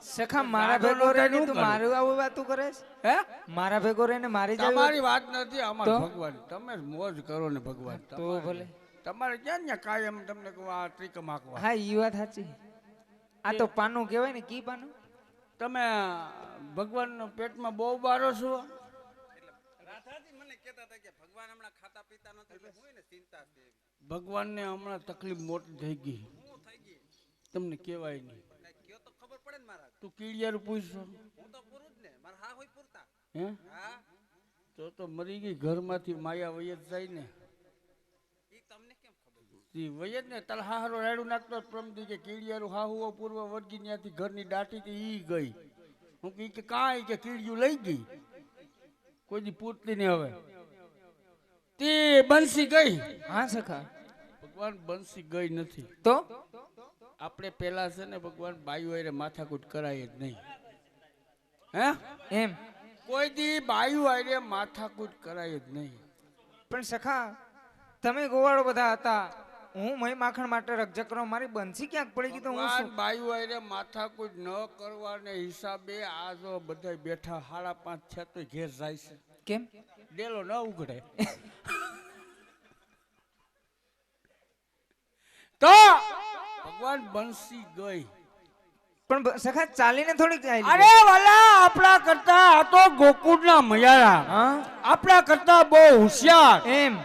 સખા મારા ભેગો રહીને તું મારું આવું વાતું કરે હે? મારા ભેગો રહીને મારી જાય તમારી વાત નથી અમાર ભગવાન. તમે જ મોજ કરો ને ભગવાન. તો ભલે. તમારે ક્યાં ને કાયમ તમને કહું આ ટ્રીક હાંકવા હા ઈ વાત સાચી. આ તો પાનું કહેવાય ને કી પાનું? તમે ભગવાન પેટમાં બહુ બારો છો? રાધાજી મને કહેતા હતા કે ભગવાન હમણાં ખાતા પીતા નથી એટલે હું એને ચિંતા છે ભગવાનને હમણાં તકલીફ મોટી થઈ ગઈ શું થઈ ગઈ. તમને કહેવાય નહીં એટલે કયો તો ખબર પડે ને મારા તું કીડિયાર પૂછશો. હું તો પૂરું જ ને મારા હા હોય પૂરતા. હે? હા? તો તો મરી ગઈ ઘરમાંથી માયા વયત જાય ને. ઈ તમને કેમ ખબર? રાડું નાખતો પ્રમદી કે કીડિયારું હાહુઓ પૂર્વ વર્ગી ત્યાંથી ઘરની દાટી ઈ ગઈ. હું કી કે કાંઈ કે કીડિયું લઈ ગઈ. કોઈ દી પૂરતી નહીં હવે. તે બંસી ગઈ. હા સખા. ભગવાન બંસી ગઈ નથી. તો? આપણે પેલા છે ને ભગવાન બાયુ હારે માથાકૂટ કરાય જ નહીં. હે? એમ. કોઈ દી બાયુ હારે માથાકૂટ કરાય જ નહીં. પણ સખા તમે ગોવાળો બધા હતા. હું મય માખણ માટે રક્ષક કરો મારી બંસી ક્યાંક પડી ગઈ તો હું શું? બાયુ હારે માથાકૂટ ન કરવાને હિસાબે આ જો બધા બેઠા સાડા પાંચ છે તો ઘેર જાય છે. કેમ? ડેલો ન ઉઘડે. તો ભગવાન બંસી ગઈ. પણ સખા ચાલીને થોડીક અરે વાલા આપણા કરતા આ તો ગોકુળના મયારા હા? આપણા કરતા બહુ હોશિયાર. એમ.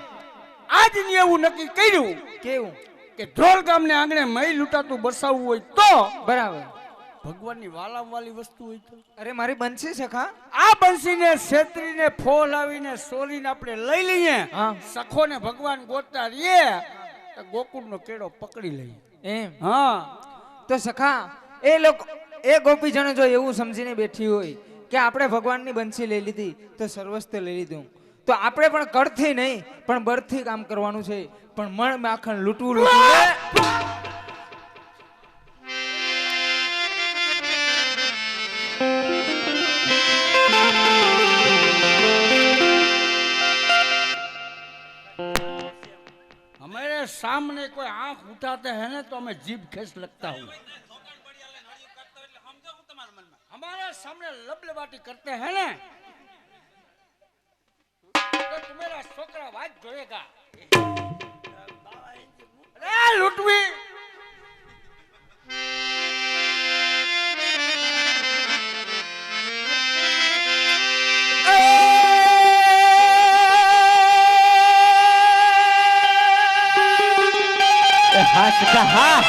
આજ ને એવું નક્કી કર્યું કેવું? કે ધ્રોલ ગામને આંગણે મય લૂંટાતું બસાવવું હોય તો બરાબર. ભગવાનની વાલા વાલી વસ્તુ હોય તો. અરે મારી બંસી સખા. આ બંસીને છેતરીને ફોલ આવીને સોરીને આપણે લઈ લઈએ. હા. સખોને ભગવાન ગોતતા રહીએ. ગોકુળનો કેડો પકડી લઈએ. એમ? હા. તો સખા, એ લોકો, એ ગોપીજનો જો એવું સમજીને બેઠી હોય કે આપણે ભગવાનની બંસી લઈ લીધી, તો સર્વસ્વ લઈ લીધું. તો આપણે પણ કળથી નહીં, પણ બળથી કામ કરવાનું છે. પણ મણ માખણ લૂંટવું લૂંટવું. हमारे सामने कोई आंख उठाते हैं ना तो हमें जीभ खींच लगता हूँ સમજો હું તમારા મનમાં हमारे सामने लबलबाटी करते हैं ना तो तुम्हारा छोकरा वाज जोएगा अरे लुटवी હા કહા. હા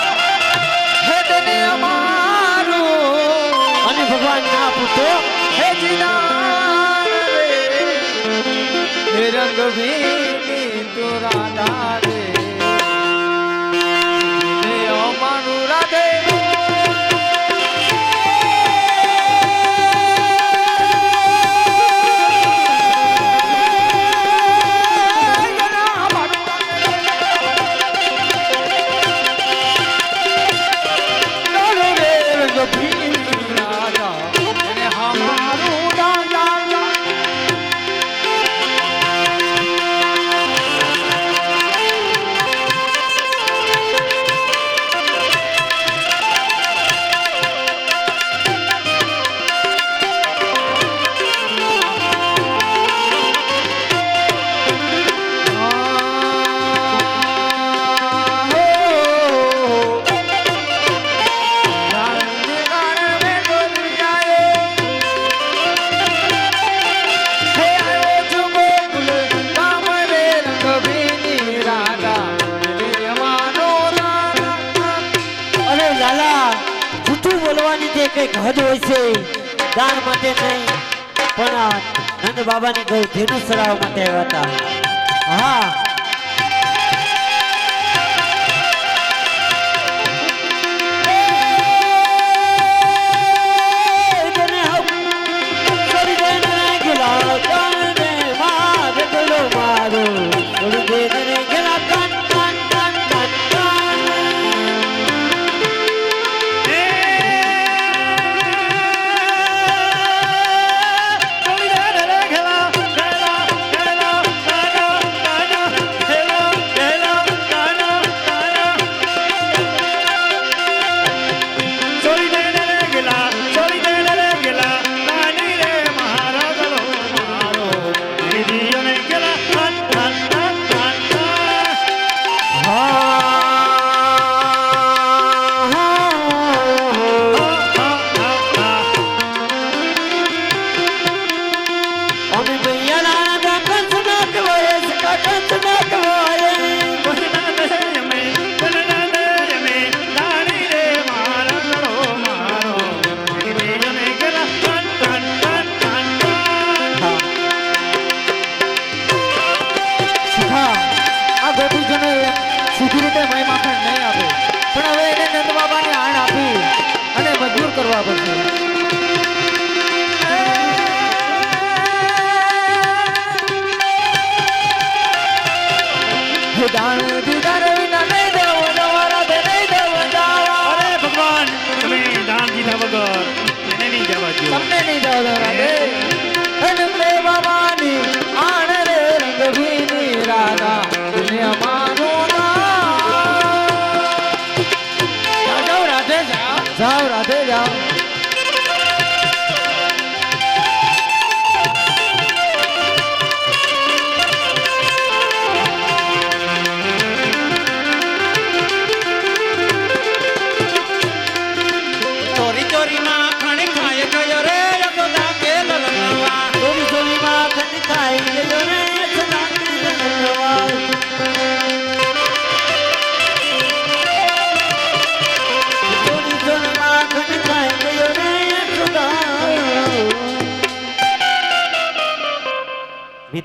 હે તને અમારું. અને ભગવાન ના પૂતો હે જીદાન રે. હે રંગ ભીની તો રાધા ધેનુ સરાવવા માટે આવ્યા હતા. હા.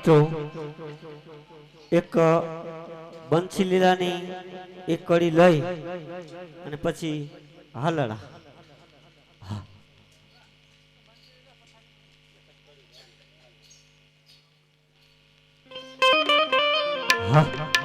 મિત્રો એક બંસી લીલાની એક કડી લઈ અને પછી હાલડા. હા.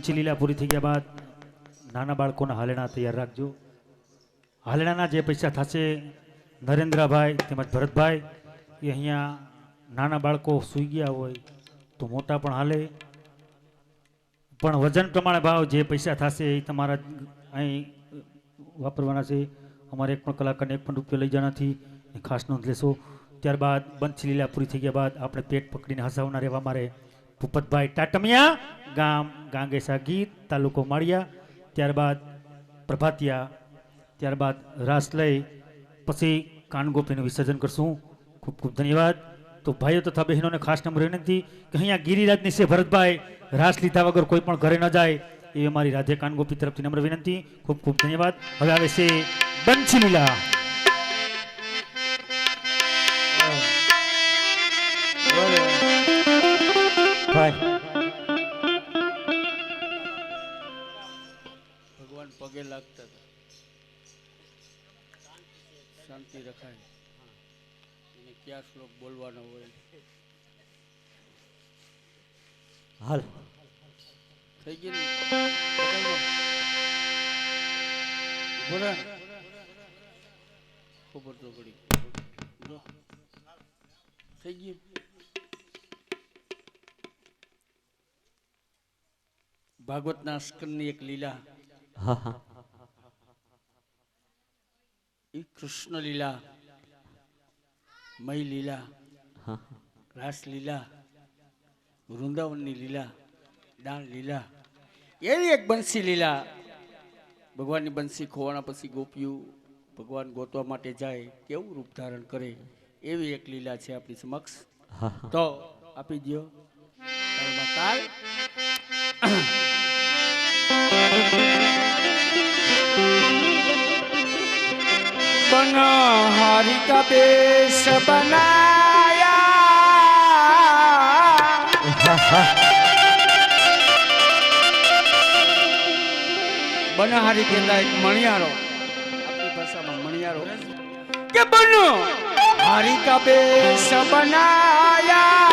બંછી લીલા પૂરી થઈ ગયા બાદ નાના બાળકોના હાલેણા તૈયાર રાખજો. હાલેણાના જે પૈસા થશે, નરેન્દ્રભાઈ તેમજ ભરતભાઈ, એ અહીંયા નાના બાળકો સૂઈ ગયા હોય તો મોટા પણ હાલે. પણ વજન પ્રમાણે ભાવ જે પૈસા થશે એ તમારા અહીં વાપરવાના છે. અમારે એક પણ કલાકારને એક પણ રૂપિયો લઈ જવા નથી. ખાસ નોંધ લેશો. ત્યારબાદ બંચી લીલા પૂરી થઈ ગયા બાદ આપણે પેટ પકડીને હસાવના રહેવા મારે ભૂપતભાઈ ટાટમિયા, ગામ ગાંગેસા ગીત, તાલુકો માળિયા, ત્યારબાદ પ્રભાતિયા, ત્યારબાદ રાસ લઈ, પછી કાનગોપીનું વિસર્જન કરશું. ખૂબ ખૂબ ધન્યવાદ. તો ભાઈઓ તથા બહેનોને ખાસ નંબર વિનંતી કે અહીંયા ગિરિરાજની છે ભરતભાઈ, રાસ લીધા વગર કોઈ પણ ઘરે ન જાય એ અમારી રાધે કાનગોપી તરફથી નમ્ર વિનંતી. ખૂબ ખૂબ ધન્યવાદ. હવે આવે છે બંછી અને કયા શ્લોક બોલવાનો હોય? હાલ. થઈ ગયું. ખબર તો પડી. થઈ ગયું? ભાગવતના સ્કંદની એક લીલા. હા હા એ કૃષ્ણ લીલા મય લીલા હા. રાસ લીલા વૃંદાવનની લીલા દાન લીલા. એવી એક બંસી લીલા. ભગવાનની બંસી ખોવાના પછી ગોપીઓ ભગવાન ગોતવા માટે જાય કેવું રૂપ ધારણ કરે એવી એક લીલા છે આપણી સમક્ષ. તો આપી દો તાલમાં તાલ. રંગ હરિકા બેશ બનાયા બનહારી કહેતા એક મણિયારો આપણી ભાષામાં મણિયારો કે બનો હરિકા બેશ બનાયા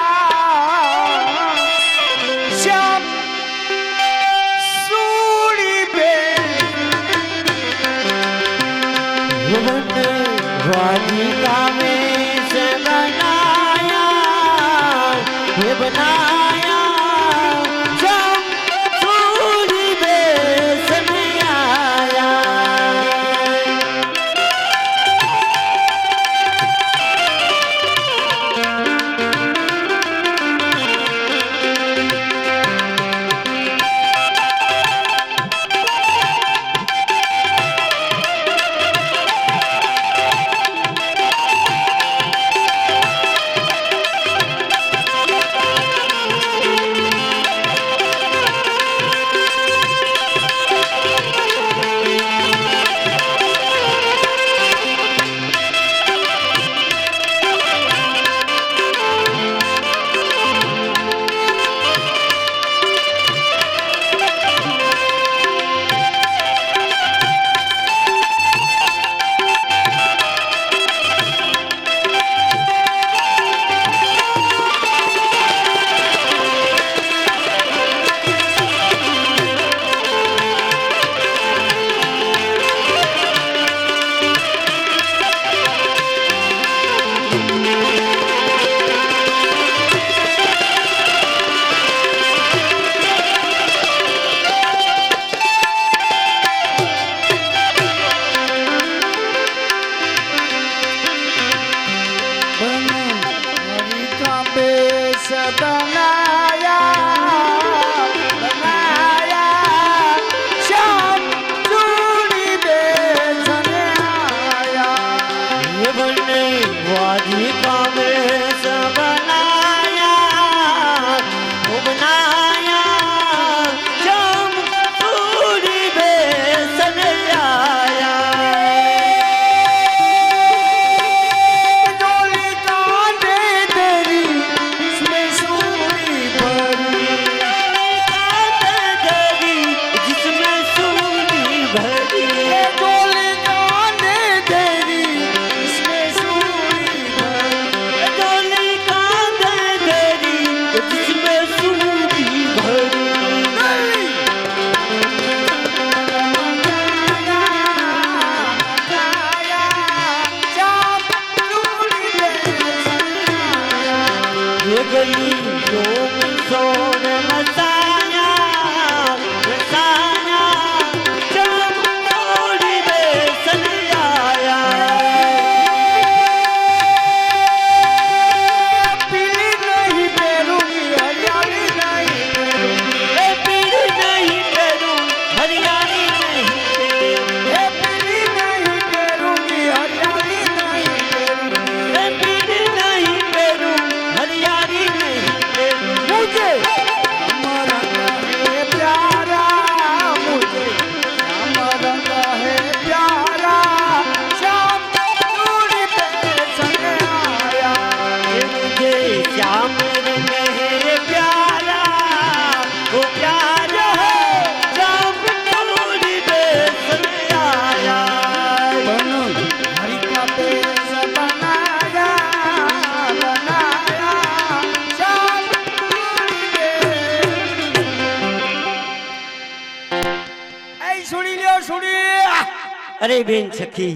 બેન સખી.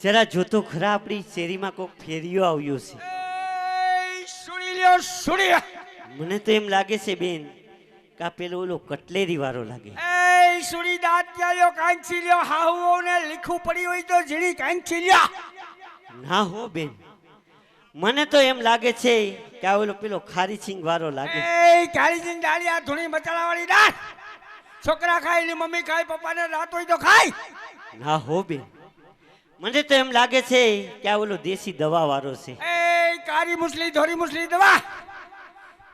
જરા જોતો ખરા આપણી શેરીમાં કોઈક ફેરિયો આવ્યો છે. મને તો એમ લાગે છે બેન કે આ પેલો ઓલો કટલેરી વાળો લાગે. એ સુણી દાંત લ્યો કાંચી લ્યો હાહુઓ ને લીખું પડી હોય તો ઝીણી કાંચી લ્યો. ના હો બેન. મને તો એમ લાગે છે કે આ ઓલો પેલો ખારી સિંગ વાળો લાગે. એ કાળીજી આ ધૂણી મચાલા વાળી દાંત છોકરા ખાય એની મમ્મી ખાય પપ્પાને રાત હોય તો ખાય. ના હો બે મને તો એમ લાગે છે કે આ ઓલો દેશી દવા વાળો છે. એ કારી મુસલી ધોરી મુસલી દવા.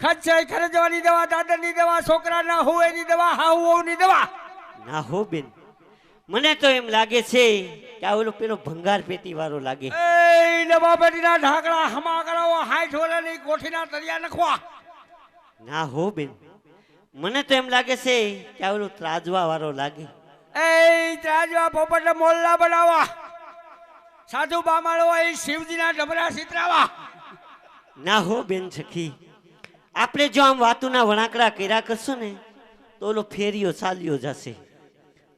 ખર્ચાઈ ખર્ચવાની દવા દાદરની દવા છોકરાના હોવાની દવા હાહુઓની દવા. ના હો બેન. મને તો એમ લાગે છે કે આ ઓલો પેલો ભંગાર પેટી વાળો લાગે. એ દવા પેટીના ઢાંકડા હમા કરાવો હાઈઠ વરાની કોઠીના તરિયા નખવા. ના હો બેન. મને તો એમ લાગે છે કે આ ઓલો ત્રાજવા વાળો લાગે. એ ત્રાજવા પોપટને મોલ્લા બનાવવા. સાધુ બામાળો એ શિવજીના ડબરા સિતરાવા. ના હો બેન સખી આપણે જો આમ વાતુના વણાકડા કર્યા કરશું ને તો ઓલો ફેરિયો ચાલ્યો જશે.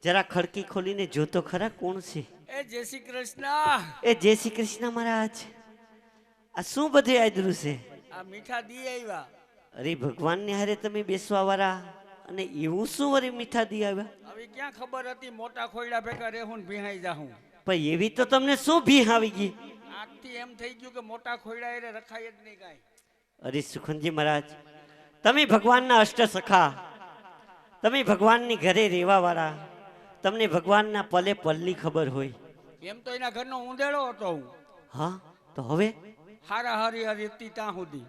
જરા ખડકી ખોલીને જોતો ખરા કોણ છે? એ જય શ્રી કૃષ્ણ. એ જય શ્રી કૃષ્ણ મહારાજ. આ શું બધું આદરું છે? આ મીઠા દી આવ્યા અરે ભગવાનને હારે તમે બેસવા વાળા અને એવું શું અરે મીઠા દી આવ્યા? હવે ક્યાં ખબર હતી મોટા ખોયડા ભેગા રેહું ને ભીહાઈ જાહું? પણ એવી તો તમને શું ભીહ આવી ગઈ? આજથી એમ થઈ ગયું કે મોટા ખોયડા એને રખાય જ નહીં કાંઈ. અરે સુખનજી મહારાજ તમે ભગવાનના અષ્ટ સખા. તમે ભગવાનની ઘરે રહેવા વાળા તમને ભગવાનના પલે પલની ખબર હોય. એમ તો એના ઘરનો ઊંધેડો હતો હું. હા તો હવે? હારા હારી હરી ત્યાં સુધી.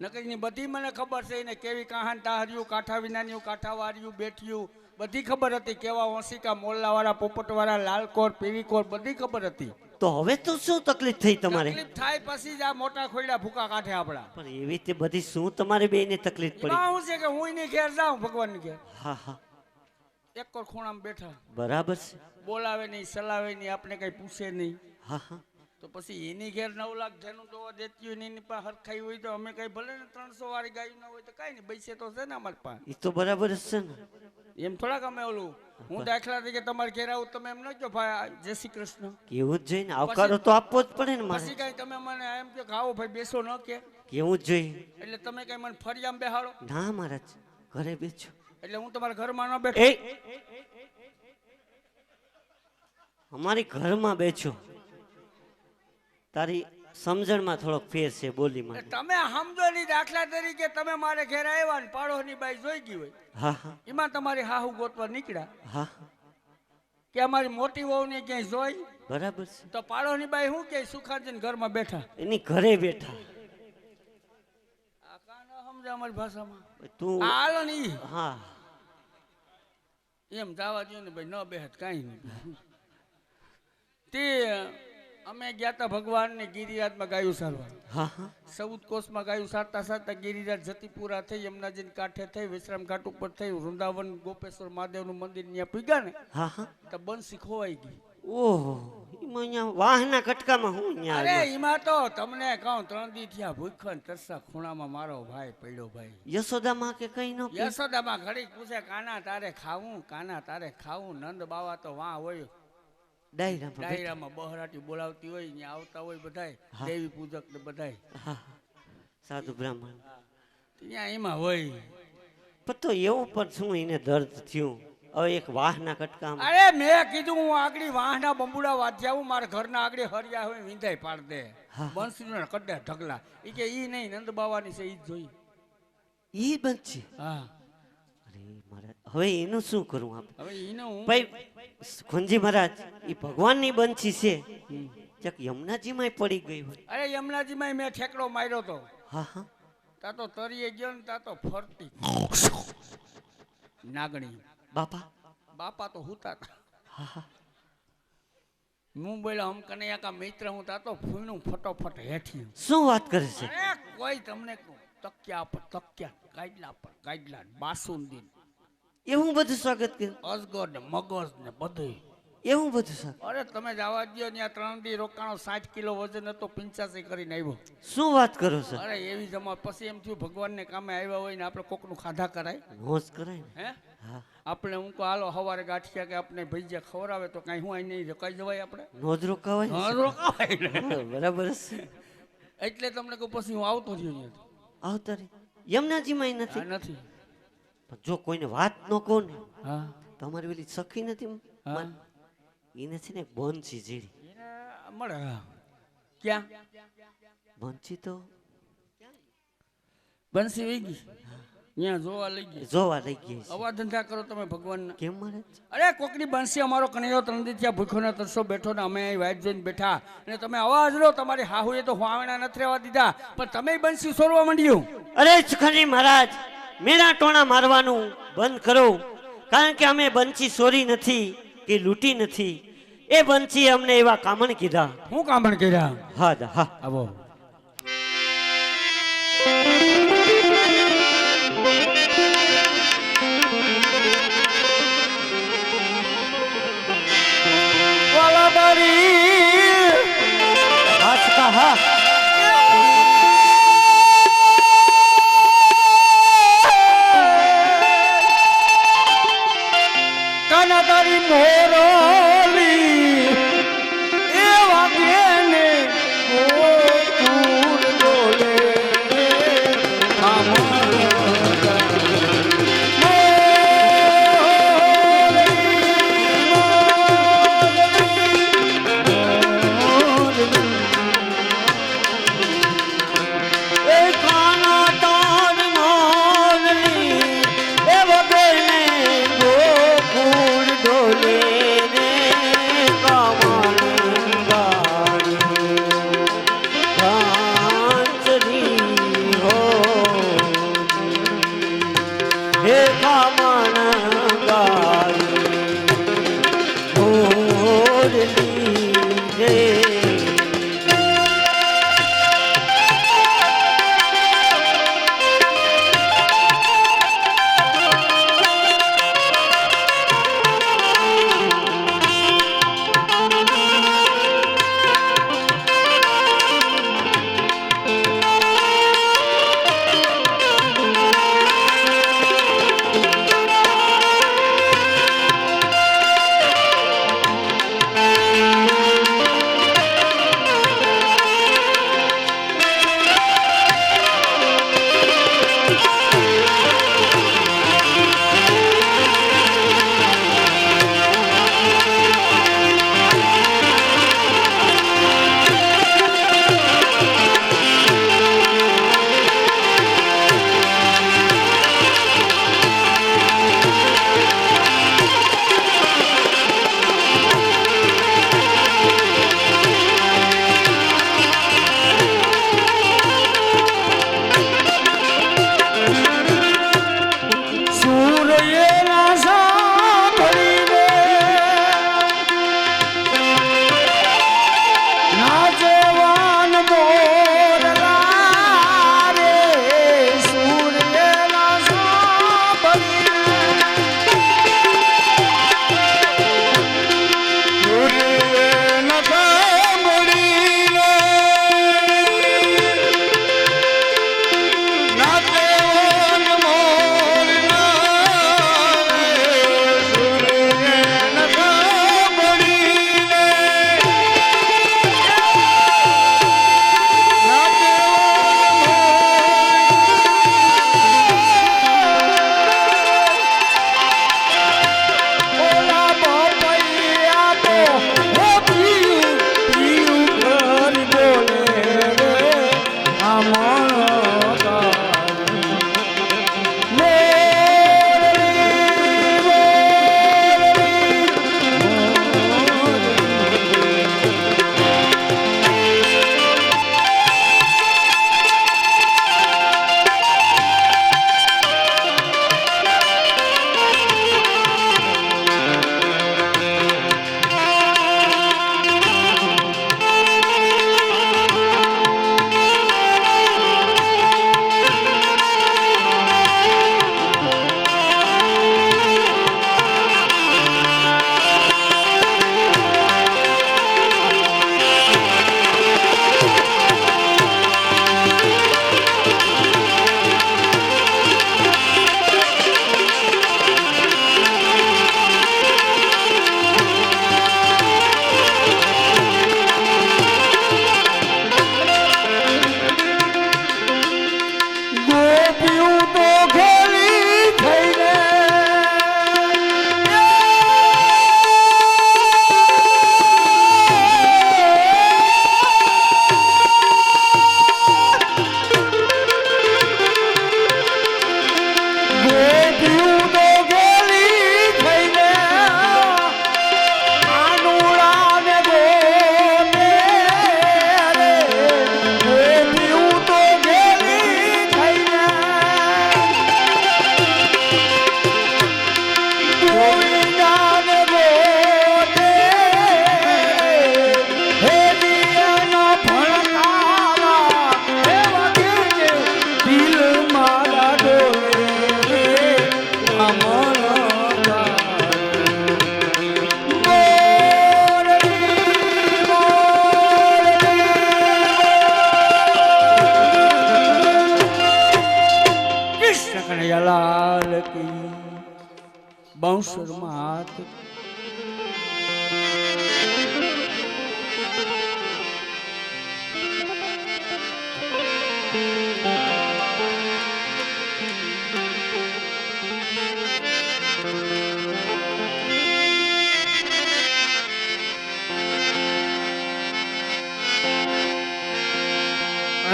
નકરી બધી મને ખબર છે ને કેવી કહાન તાહર્યું કાંઠા વિનાની કાંઠાવાળ્યું બેઠ્યું. બધી ખબર હતી કેવા વંશિકા મોલ્લાવાળા પોપટવાળા લાલકોર પીવીકોર બધી ખબર હતી. તો હવે તો શું તકલીફ થઈ તમારે? તકલીફ થાય પછી જ આ મોટા ખોયડા ભૂકા કાઢે આપણા. પણ એવી રીતે બધી શું તમારે બેને તકલીફ પડી? હું શું છે કે હું એની ઘેર જાઉં ભગવાન ઘેર. હા હા. એક કોર ખૂણામાં બેઠા. બરાબર છે. બોલાવે નહીં સલાવે નહીં આપણે કઈ પૂછે નહીં. હા હા. તો પછી એની ઘેર નવ લાખ જેનું દોવા દેતી હોય ને એની પાસે હરખાઈ હોય તો અમે કઈ ભલે ને ત્રણસો વાળી ગાયું ના હોય તો કઈ નહીં પૈસે તો છે ને અમારી પાસે. એ તો બરાબર જ છે ને. એમ થોડાક અમે ઓલું હું દાખલા તરીકે તમારે ઘેર આવું તમે એમ ન કહો ભાઈ જય શ્રી કૃષ્ણ. કેવું જ જોઈએ આવકારો તો આપવો જ પડે ને પછી કઈ તમે મને એમ કહો કે આવો ભાઈ બેસો ન કે. કેવું જ જોઈએ એટલે તમે કઈ મને ફરિયામ બેહાડો? ના મહારાજ ઘરે બેસો એટલે હું તમારા ઘરમાં ન બેઠો? અમારી ઘરમાં બેઠો. તારી સમજણમાં થોડોક ફેર છે બોલીમાં તમે સમજો નહીં દાખલા તરીકે તમે મારે ઘેર આવ્યા ને પાડોશની બાઈ જોઈ ગઈ હોય. હા હા. એમાં તમારી હાહુ ગોતવા નીકળ્યા. હા. કે અમારી મોટી વહુને ક્યાંય જોઈ? બરાબર છે. તો પાડોશની બાઈ શું કે સુખાજીને ઘરમાં બેઠા. એની ઘરે બેઠા. ન અમારી ભાષામાં? તું આ હાલો હા. એમ જવા દો ને ભાઈ ન બેહત કાંઈ નહીં. તે અમે ગયા તા ભગવાનને ગિરિરાજમાં ગાયું સારવા. ચૌદ કોષમાં ગાયું સારતા સારતા ગિરિરાજ જતીપુરા થઈ યમુનાજીને કાંઠે થઈ વિશ્રામ ઘાટ ઉપર થઈ વૃંદાવન ગોપેશ્વર મહાદેવનું મંદિર ત્યાં પૂગ્યા ને તો બંસી ખોવાઈ ગઈ. ઓહો અહીંયા વાહના કટકામાં હું અહીંયા અરે એમાં તો તમને કહું ત્રણ દી થયા ભૂખન તરસા ખૂણામાં મારો ભાઈ પડ્યો ભાઈ. યશોદામાં કે કઈ ન યશોદામાં ઘડીક પૂછે કાના તારે ખાવું? કાના તારે ખાવું? નંદ બાવા તો વાં હોય. ડાયરામાં ડાયરામાં બહરાટી બોલાવતી હોય ત્યાં આવતા હોય બધાય. દેવી પૂજક ને બધાય. સાધુ બ્રાહ્મણ. ત્યાં એમાં હોય. પણ તો એવું પણ શું એને દર્દ થયું? હવે એક વાહના કટકામ. અરે મેં કીધું હું આગળ વાહના બંબુડા વાંચ્યા હું મારા ઘરના આગળ હરિયા હોય વિંધાઈ પાડ દે. બંસીનો કડ્ડા ઢગલા. એ કે ઈ નહીં નંદ બાવાની છે ઈ જ જોઈ. ઈ છે? હા. હવે એનું શું કરું આપણે હવે ઈને ભાઈ ખુંજી મહારાજ એ ભગવાનની બંછી છે. ચક યમુનાજીમાં પડી ગઈ હોય. અરે યમુનાજીમાં મેં ઠેકડો માર્યો તો. હા હા. તા તો તરીએ ગયો ને તા તો ફરતી. નાગણી. બાપા? બાપા તો હુતા. હા હા. હું બોલ્યો હમ કનૈયા કા મિત્ર હું તા તો ફૂણું ફટોફટ હેઠી શું વાત કરે છે? કોઈ તમને તકિયા પર તક્યા ગાઈડલા પર ગાઈડલા બાસુંદી એવું બધું સ્વાગત કર્યું અજગર ને મગજ ને બધું એવું બધું સર અરે તમે જવા દો ત્યાં ત્રણ દી રોકાણો સાત કિલો વજન હતો પિંચાસી કરીને આવ્યો. શું વાત કરો છો? અરે એવી જમા પછી એમ થયું ભગવાનને કામે આવ્યા હોય ને આપણે કોકનું ખાધા કરાય. હોશ કરાય હે? હા. આપણે હું કહું હાલો સવારે ગાંઠિયા કે આપણે ભજીયા ખવડાવે તો કાંઈ હું અહીં નહીં રોકાઈ જવાય આપણે? રોજ રોકાવાય રોજ રોકાવાય બરાબર છે. એટલે તમને કહું પછી હું આવતો રહ્યો. આવતા રે યમુનાજીમાં નથી? નથી. જો કોઈને વાત ન કહો ને તમારી પેલી સખી નથી એને છે ને બંસી જીડી મળે ક્યાં? બંસી તો બંસી વહી ગઈ? ત્યાં જોવા લઈ ગઈ. જોવા લઈ ગઈ અવા ધંધા કરો તમે ભગવાન કેમ મારે અરે કોકની બંસી અમારો કનૈયો ત્રણ ત્યાં ભૂખ્યો ને તરસો બેઠો ને અમે અહીં વાઇટ જોઈને બેઠા. અને તમે અવાજ લો તમારી હાહુએ તો વાવણા નથી રહેવા દીધા. પણ તમે બંસી સોરવા માંડ્યું. અરે સુખજી મહારાજ. મેરા ટોણા મારવાનું બંધ કરો. કારણ કે અમે બંચી ચોરી નથી કે લૂંટી નથી. એ બંચી અમને એવા કામણ કીધા. હું કામણ કર્યા? હા હા. આવો.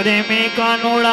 અરે મેં કાનોડા.